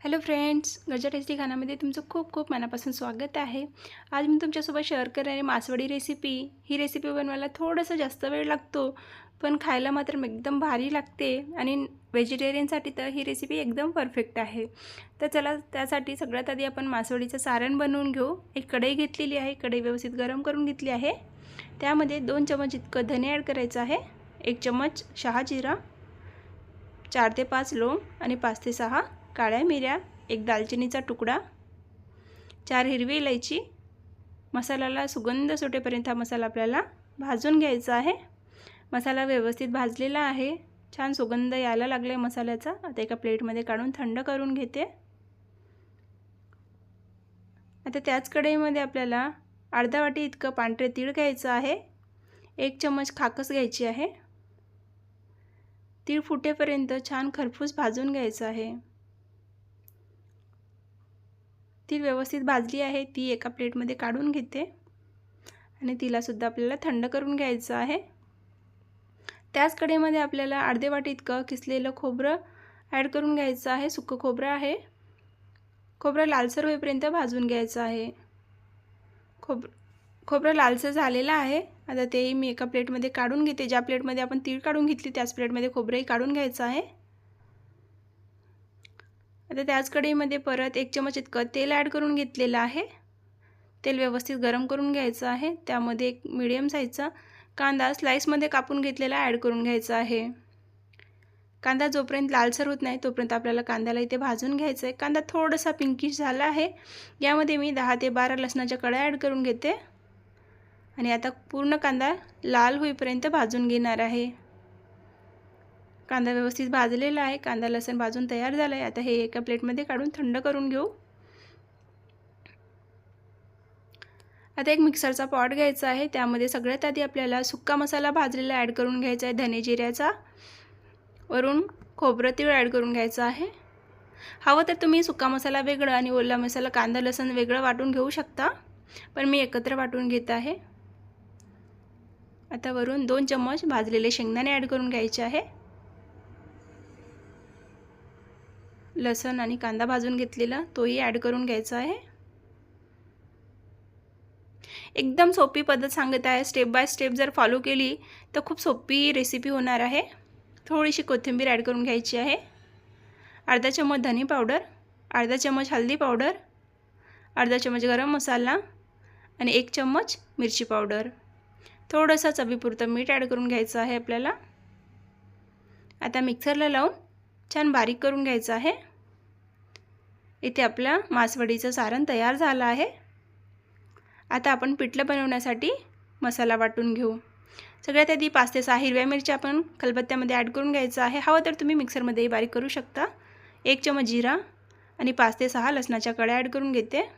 Hello friends Gaja tasty खानामध्ये तुमचं खूप खूप मनापासून स्वागत आहे. आज मी तुमच्यासोबत शेअर करणारी मासवडी रेसिपी. ही रेसिपी बनवायला थोडंसं जास्त वेळ लागतो पण खायला मात्र एकदम भारी लागते आणि व्हेजिटेरियनसाठी तर ही रेसिपी एकदम परफेक्ट आहे. तर चला त्यासाठी सगळ्यात आधी आपण मासवडीचं सारण बनवून घेऊ. एक कढई घेतलेली आहे कढई व्यवस्थित गरम करून घेतली आहे. त्यामध्ये दोन चमच इतकं धने ॲड करायचं आहे. एक चमच शहा जिरा चार ते पाच लोंग आणि पाच ते सहा काळ्या मिऱ्या एक दालचिनीचा तुकडा चार हिरवी इलायची मसाल्याला सुगंध सुटेपर्यंत हा मसाला आपल्याला भाजून घ्यायचा आहे. मसाला व्यवस्थित भाजलेला आहे. छान सुगंध यायला लागला आहे मसाल्याचा. आता एका प्लेटमध्ये काढून थंड करून घेते. आता त्याच कढईमध्ये आपल्याला अर्धा वाटी इतकं पांढरे तीळ घ्यायचं आहे. एक चम्मच खाकस घ्यायची आहे. तीळ फुटेपर्यंत छान खरपूस भाजून घ्यायचं आहे. ती व्यवस्थित भाजली आहे ती एका प्लेटमध्ये काढून घेते. आणि तिलासुद्धा आपल्याला थंड करून घ्यायचं आहे. त्याच कढईमध्ये आपल्याला अर्धे वाटी इतकं किसलेलं खोबरं ॲड करून घ्यायचं आहे. सुकं खोबरं आहे. खोबरं लालसर होईपर्यंत भाजून घ्यायचं आहे. खोब खोबरं लालसर झालेलं आहे. आता तेही मी एका प्लेटमध्ये काढून घेते. ज्या प्लेटमध्ये आपण तीळ काढून घेतली त्याच प्लेटमध्ये खोबरंही काढून घ्यायचं आहे. आता त्याच कढईमध्ये परत एक चमच इतकं तेल ॲड करून घेतलेलं आहे. तेल व्यवस्थित गरम करून घ्यायचं आहे. त्यामध्ये एक मिडियम साईजचा कांदा स्लाईसमध्ये कापून घेतलेला ॲड करून घ्यायचा आहे. कांदा जोपर्यंत लालसर होत नाही तोपर्यंत आपल्याला कांद्याला इथे भाजून घ्यायचं आहे कांदा थोडासा पिंकिश झाला आहे. यामध्ये मी दहा ते बारा लसणाच्या कड्या ॲड करून घेते. आणि आता पूर्ण कांदा लाल होईपर्यंत भाजून घेणार आहे. कांदा व्यवस्थित भाजलेला आहे. कांदा लसण भाजून तयार झाला आहे आता हे एका प्लेटमध्ये काढून थंड करून घेऊ. आता एक मिक्सरचा पॉट घ्यायचा आहे. त्यामध्ये सगळ्यात आधी आपल्याला सुक्का मसाला भाजलेला ॲड करून घ्यायचा आहे. धने जिऱ्याचा वरून खोबरं तीळ ॲड करून घ्यायचं आहे. हवं तर तुम्ही सुका मसाला वेगळं आणि ओला मसाला कांदा लसण वेगळं वाटून घेऊ शकता. पण मी एकत्र वाटून घेत आहे. आता वरून दोन चम्मच भाजलेले शेंगदाणे ॲड करून घ्यायचे आहे. लसण आणि कांदा भाजून घेतलेला तोही ॲड करून घ्यायचा आहे. एकदम सोपी पद्धत सांगत आहे. स्टेप बाय स्टेप जर फॉलो केली तर खूप सोपी रेसिपी होणार आहे. थोडीशी कोथिंबीर ॲड करून घ्यायची आहे. अर्धा चम्मच धनी पावडर अर्धा चम्मच हल्दी पावडर अर्धा चम्मच गरम मसाला आणि एक चम्मच मिरची पावडर थोडंसं चवीपुरतं मीठ ॲड करून घ्यायचं आहे आपल्याला. आता मिक्सरला लावून छान बारीक करून घ्यायचं आहे. इथे आपलं मासवडीचं सारण तयार झालं आहे. आता आपण पिठलं बनवण्यासाठी मसाला वाटून घेऊ. सगळ्यात आधी पाच ते सहा हिरव्या मिरच्या आपण खलबत्त्यामध्ये ॲड करून घ्यायचं आहे. हवं तर तुम्ही मिक्सरमध्येही बारीक करू शकता. एक चमच जिरा आणि पाच ते सहा लसणाच्या कड्या ॲड करून घेते.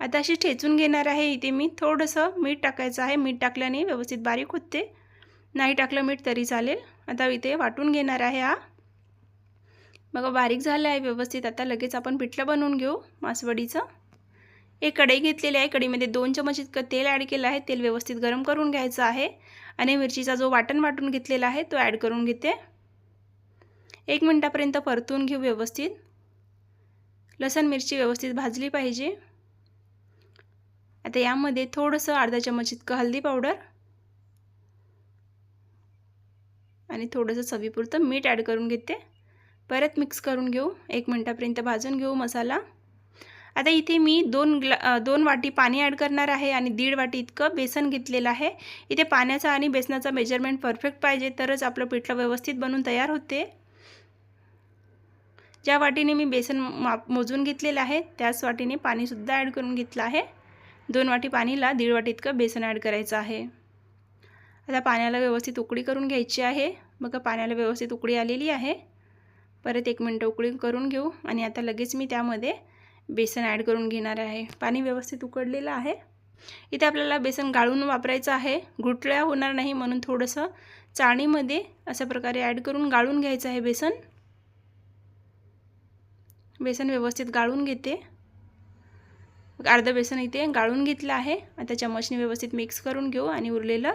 आता अशी ठेचून घेणार आहे. इथे मी थोडंसं मीठ टाकायचं आहे. मीठ टाकल्याने व्यवस्थित बारीक होते. नाही टाकलं मीठ तरी चालेल. आता इथे वाटून घेणार आहे हा. बघा बारीक झालं आहे व्यवस्थित. आता लगेच आपण पिठलं बनवून घेऊ मासवडीचं. एक कढई घेतलेली आहे. कढईमध्ये दोन चमच इतकं तेल ॲड केलं आहे. तेल व्यवस्थित गरम करून घ्यायचं आहे. आणि मिरचीचा जो वाटण वाटून घेतलेला आहे तो ॲड करून घेते. एक मिनटापर्यंत परतून घेऊ व्यवस्थित. लसण मिरची व्यवस्थित भाजली पाहिजे. आता यामध्ये थोडंसं अर्धा चमच इतकं हल्दी पावडर आणि थोडंसं चवीपुरतं मीठ ॲड करून घेते. परत मिक्स करून घेऊ. एक मिनटापर्यंत भाजून घेऊ मसाला. आता इथे मी दोन ग्ला दोन वाटी पाणी ॲड करणार आहे आणि दीड वाटी इतकं बेसन घेतलेलं आहे. इथे पाण्याचा आणि बेसनाचा मेजरमेंट परफेक्ट पाहिजे तरच आपलं पिठलं व्यवस्थित बनून तयार होते. ज्या वाटीने मी बेसन माप मोजून घेतलेलं आहे त्याच वाटीने पाणीसुद्धा ॲड करून घेतलं आहे. दोन वाटी पाणीला दीड वाटी इतकं बेसन ॲड करायचं आहे. आता पाण्याला व्यवस्थित उकडी करून घ्यायची आहे. बघा पाण्याला व्यवस्थित उकडी आलेली आहे. परत एक मिनटं उकळी करून घेऊ आणि आता लगेच मी त्यामध्ये बेसन ॲड करून घेणार आहे. पाणी व्यवस्थित उकडलेलं आहे. इथे आपल्याला बेसन गाळून वापरायचं आहे. घुटळ्या होणार नाही म्हणून थोडंसं चाळणीमध्ये अशा प्रकारे ॲड करून गाळून घ्यायचं आहे बेसन. बेसन व्यवस्थित गाळून घेते. अर्धं बेसन इथे गाळून घेतलं आहे. आता चमचने व्यवस्थित मिक्स करून घेऊ आणि उरलेलं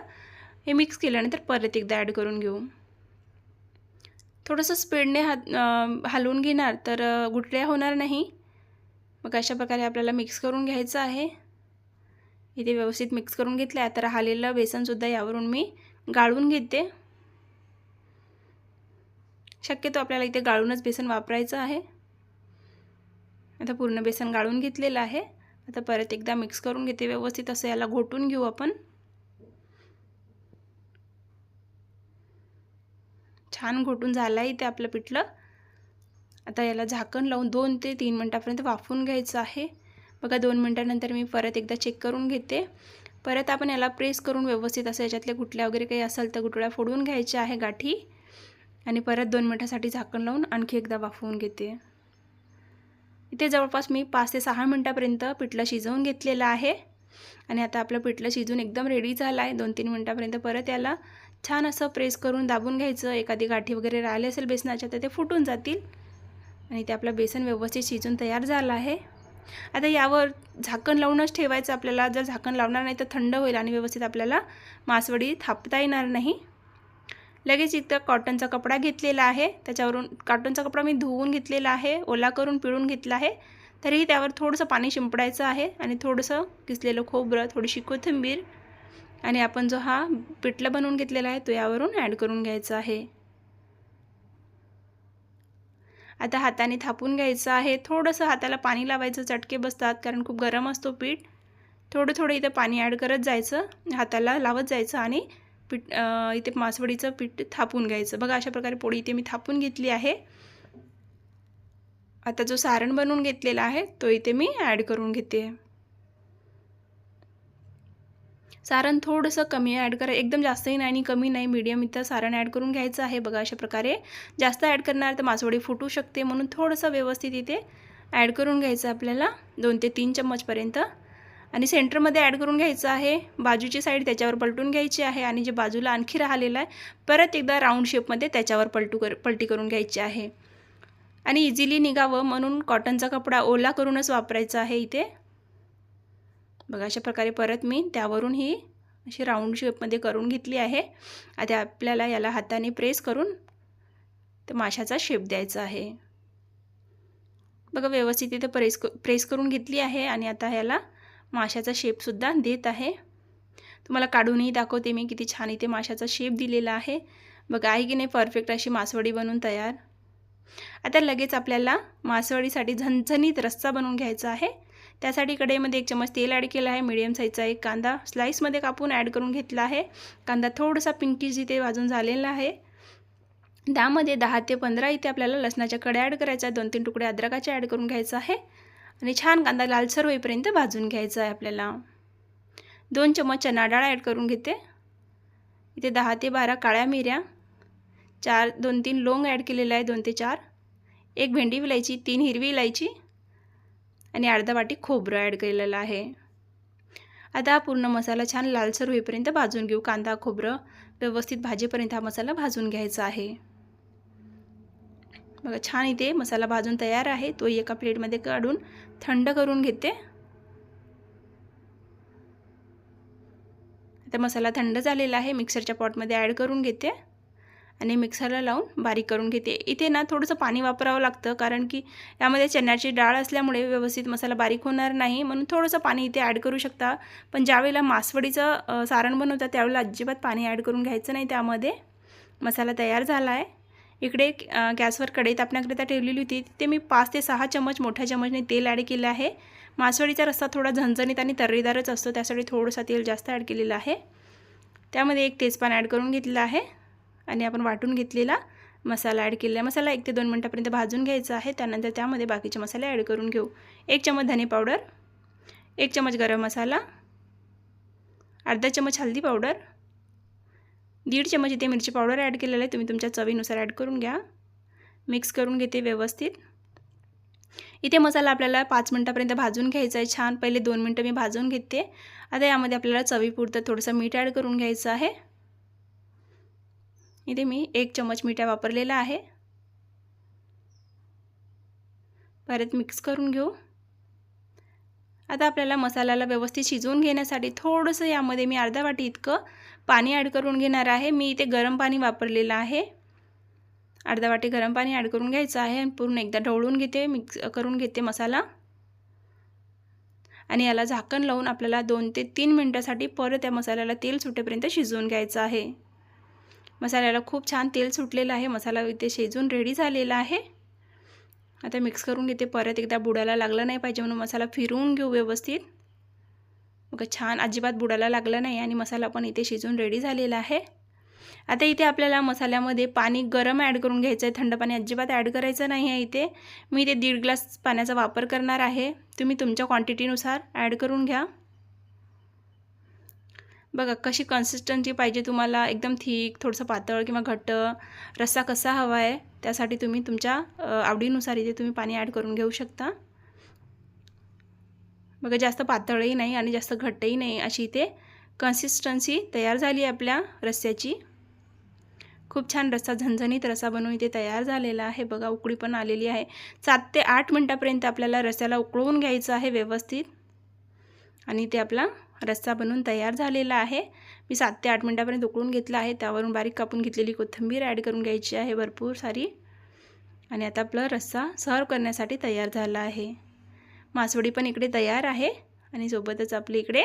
हे मिक्स केल्यानंतर परत एकदा ॲड करून घेऊ. थोडंसं स्पीडने हात हलवून घेणार तर गुठळ्या होणार नाही. मग अशा प्रकारे आपल्याला मिक्स करून घ्यायचं आहे. इथे व्यवस्थित मिक्स करून घेतलं आहे. तर राहिलेलं बेसनसुद्धा यावरून मी गाळून घेते. शक्यतो आपल्याला इथे गाळूनच बेसन वापरायचं आहे. आता पूर्ण बेसन गाळून घेतलेलं आहे. आता परत एकदा मिक्स करून घेते व्यवस्थित. असं याला घोटून घेऊ आपण. छान घोटून झालं आहे इथे आपलं पिठलं. आता याला झाकण लावून दोन ते तीन मिनटापर्यंत वाफवून घ्यायचं आहे. बघा दोन मिनटानंतर मी परत एकदा चेक करून घेते. परत आपण याला प्रेस करून व्यवस्थित असं याच्यातल्या गुटल्या वगैरे काही असेल तर गुटळ्या फोडून घ्यायच्या आहे गाठी. आणि परत दोन मिनटासाठी झाकण लावून आणखी एकदा वाफवून घेते. इथे जवळपास मी पाच ते सहा मिनटापर्यंत पिठलं शिजवून घेतलेलं आहे. आणि आता आपलं पिठलं शिजून एकदम रेडी झालं आहे दोन तीन मिनटापर्यंत परत याला छान असं प्रेस करून दाबून घ्यायचं. एखादी गाठी वगैरे राहिले असेल बेसनाच्या तर ते फुटून जातील. आणि ते आपलं बेसन व्यवस्थित शिजून तयार झालं आहे. आता यावर झाकण लावूनच ठेवायचं आपल्याला. जर झाकण लावणार नाही तर थंड होईल आणि व्यवस्थित आपल्याला मासवडी थापता येणार नाही. लगेच इथं कॉटनचा कपडा घेतलेला आहे. त्याच्यावरून कॉटनचा कपडा मी धुवून घेतलेला आहे. ओला करून पिळून घेतला आहे. तरीही त्यावर थोडंसं पाणी शिंपडायचं आहे आणि थोडंसं किसलेलं खोबरं थोडीशी कोथिंबीर आणि आपण जो हा पिठलं बनवून घेतलेला आहे तो यावरून ॲड करून घ्यायचा आहे. आता हाताने थापून घ्यायचं आहे. थोडंसं हाताला पाणी लावायचं चटके बसतात कारण खूप गरम असतो पीठ. थोडं थोडं इथं पाणी ॲड करत जायचं हाताला लावत जायचं आणि पीठ इथे मासवडीचं पीठ थापून घ्यायचं. बघा अशा प्रकारे पोळी इथे मी थापून घेतली आहे. आता जो सारण बनवून घेतलेला आहे तो इथे मी ॲड करून घेते. सारण थोडंसं कमी ॲड करा. एकदम जास्तही नाही आणि कमी नाही मीडियम इथं सारण ॲड करून घ्यायचं आहे बघा अशा प्रकारे. जास्त ॲड करणार तर मासवडी फुटू शकते म्हणून थोडंसं व्यवस्थित इथे ॲड करून घ्यायचं आपल्याला. दोन ते तीन चम्मचपर्यंत. आणि सेंटरमध्ये ॲड करून घ्यायचं आहे. बाजूची साईड त्याच्यावर पलटून घ्यायची आहे आणि जे बाजूला आणखी राहिलेलं आहे परत एकदा राऊंड शेपमध्ये त्याच्यावर पलटू कर पलटी करून घ्यायची आहे. आणि इझिली निघावं म्हणून कॉटनचा कपडा ओला करूनच वापरायचा आहे इथे. बघा अशा प्रकारे परत मी त्यावरून ही अशी राऊंड शेपमध्ये करून घेतली आहे. आता आपल्याला याला हाताने प्रेस करून तर माशाचा शेप द्यायचा आहे. बघा व्यवस्थित इथं प्रेस प्रेस करून घेतली आहे आणि आता याला माशाचा शेपसुद्धा देत आहे. तुम्हाला काढूनही दाखवते मी किती छान इथे माशाचा शेप दिलेला आहे. बघा आहे की नाही? परफेक्ट अशी मासवडी बनवून तयार. आता लगेच आपल्याला मासवडीसाठी झणझणीत रस्सा बनवून घ्यायचा आहे. त्यासाठी कढईमध्ये एक चमच तेल ॲड केलं आहे. मिडियम साईजचा एक कांदा. स्लाईसमध्ये कापून ॲड करून घेतला आहे. कांदा थोडासा पिंकीज इथे वाजून झालेला आहे. त्यामध्ये दहा ते पंधरा इथे आपल्याला लसणाच्या कड्या ॲड करायच्या दोन तीन तुकडे अद्रकाचे ॲड करून घ्यायचं आहे. आणि छान कांदा लालसर होईपर्यंत भाजून घ्यायचा आहे आपल्याला. दोन चमच चना डाळ ॲड करून घेते. इथे दहा ते बारा काळ्या मिऱ्या. चार दोन तीन लोंग ॲड केलेलं आहे दोन ते चार. एक भेंडी इलायची तीन हिरवी इलायची. आणि अर्धा वाटी खोबरं ॲड केलेलं आहे. आता पूर्ण मसाला छान लालसर होईपर्यंत भाजून घेऊ. कांदा खोबरं व्यवस्थित भाजीपर्यंत हा मसाला भाजून घ्यायचा आहे. बघा छान इथे मसाला भाजून तयार आहे. तो एका प्लेटमध्ये काढून थंड करून घेते. आता मसाला थंड झालेला आहे. मिक्सरच्या पॉटमध्ये ॲड करून घेते. आणि मिक्सरला लावून बारीक करून घेते. इथे ना थोडंसं पाणी वापरावं लागतं कारण की यामध्ये चण्याची डाळ असल्यामुळे व्यवस्थित मसाला बारीक होणार नाही. म्हणून थोडंसं पाणी इथे ॲड करू शकता. पण ज्यावेळेला मासवडीचं सारण बनवतं त्यावेळेला अजिबात पाणी ॲड करून घ्यायचं नाही. त्यामध्ये मसाला तयार झाला आहे इकडे गॅसवर कढईत आपल्याकरिता ठेवलेली होती. तिथे मी पाच ते सहा चमच मोठ्या चमचने तेल ॲड केलं आहे. मासवडीचा रस्सा थोडा झणझणीत आणि तर्रीदारच असतो. त्यासाठी थोडंसं तेल जास्त ॲड केलेलं आहे. त्यामध्ये एक तेजपान ॲड करून घेतलेलं आहे. आणि आपण वाटून घेतलेला मसाला ॲड केलेला मसाला एक ते दोन मिनटापर्यंत भाजून घ्यायचा आहे. त्यानंतर त्यामध्ये बाकीचे मसाले ॲड करून घेऊ. एक चमच धने पावडर एक चमच गरम मसाला अर्धा चमच हल्दी पावडर दीड चमच इथे मिरची पावडर ॲड केलेलं आहे. तुम्ही तुमच्या चवीनुसार ॲड करून घ्या. मिक्स करून घेते व्यवस्थित. इथे मसाला आपल्याला पाच मिनटापर्यंत भाजून घ्यायचा आहे. छान. पहिले दोन मिनटं मी भाजून घेते. आता यामध्ये आपल्याला चवीपुरतं थोडंसं मीठ ॲड करून घ्यायचं आहे. इथे मी एक चमच मिठा वापरलेला आहे. परत मिक्स करून घेऊ. आता आपल्याला मसाल्याला व्यवस्थित शिजवून घेण्यासाठी थोडंसं यामध्ये मी अर्धा वाटी इतकं पाणी ॲड करून घेणार आहे. मी इथे गरम पाणी वापरलेलं आहे. अर्धा वाटी गरम पाणी ॲड करून घ्यायचं आहे आणि पूर्ण एकदा ढवळून घेते मिक्स करून घेते मसाला. आणि याला झाकण लावून आपल्याला दोन ते तीन मिनटासाठी परत त्या मसाल्याला तेल सुटेपर्यंत शिजवून घ्यायचं आहे. मसाल्याला खूप छान तेल सुटलेलं आहे. मसाला इथे शेजून रेडी झालेला आहे. आता मिक्स करून घेते परत. एकदा बुडाला लागलं नाही पाहिजे म्हणून मसाला फिरवून घेऊ व्यवस्थित. बघा छान अजिबात बुडाला लागलं नाही आणि मसाला पण इथे शिजून रेडी झालेला आहे. आता इथे आपल्याला मसाल्यामध्ये पाणी गरम ॲड करून घ्यायचं आहे थंड पाणी अजिबात ॲड करायचं नाही आहे इथे. मी इथे दीड ग्लास पाण्याचा वापर करणार आहे. तुम्ही तुमच्या क्वांटिटीनुसार ॲड करून घ्या. बघा कशी कन्सिस्टन्सी पाहिजे तुम्हाला एकदम थिक थोडंसं पातळ किंवा घट्ट रस्सा कसा हवा आहे त्यासाठी तुम्ही तुमच्या आवडीनुसार इथे तुम्ही पाणी ॲड करून घेऊ शकता. बघा जास्त पातळही नाही आणि जास्त घट्टही नाही अशी इथे कन्सिस्टन्सी तयार झाली आपल्या रस्स्याची. खूप छान रस्सा झणझणीत रस्सा बनवून इथे तयार झालेला आहे. बघा उकळी पण आलेली आहे. सात ते आठ मिनटापर्यंत आपल्याला रस्स्याला उकळवून घ्यायचं आहे व्यवस्थित. आणि ते आपला रस्सा बनवून तयार झालेला आहे. मी सात ते आठ मिनटापर्यंत उकळून घेतला आहे. त्यावरून बारीक कापून घेतलेली कोथिंबीर ॲड करून घ्यायची आहे. भरपूर सारी. आणि आता आपला रस्सा सर्व करण्यासाठी तयार झाला आहे. मासवडी पण इकडे तयार आहे. आणि सोबतच आपली इकडे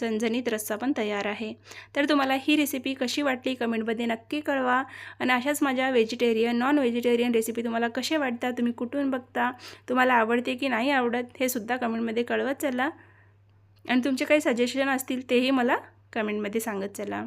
झणझणीत रस्सा पण तयार आहे. तर तुम्हाला ही रेसिपी कशी वाटली कमेंटमध्ये नक्की कळवा. आणि अशाच माझ्या व्हेजिटेरियन नॉन व्हेजिटेरियन रेसिपी तुम्हाला कसे वाटतात तुम्ही कुठून बघता तुम्हाला आवडते की नाही आवडत हे सुद्धा कमेंटमध्ये कळवत चला. आणि तुमचे काही सजेशन असतील तेही मला कमेंटमध्ये सांगत चला.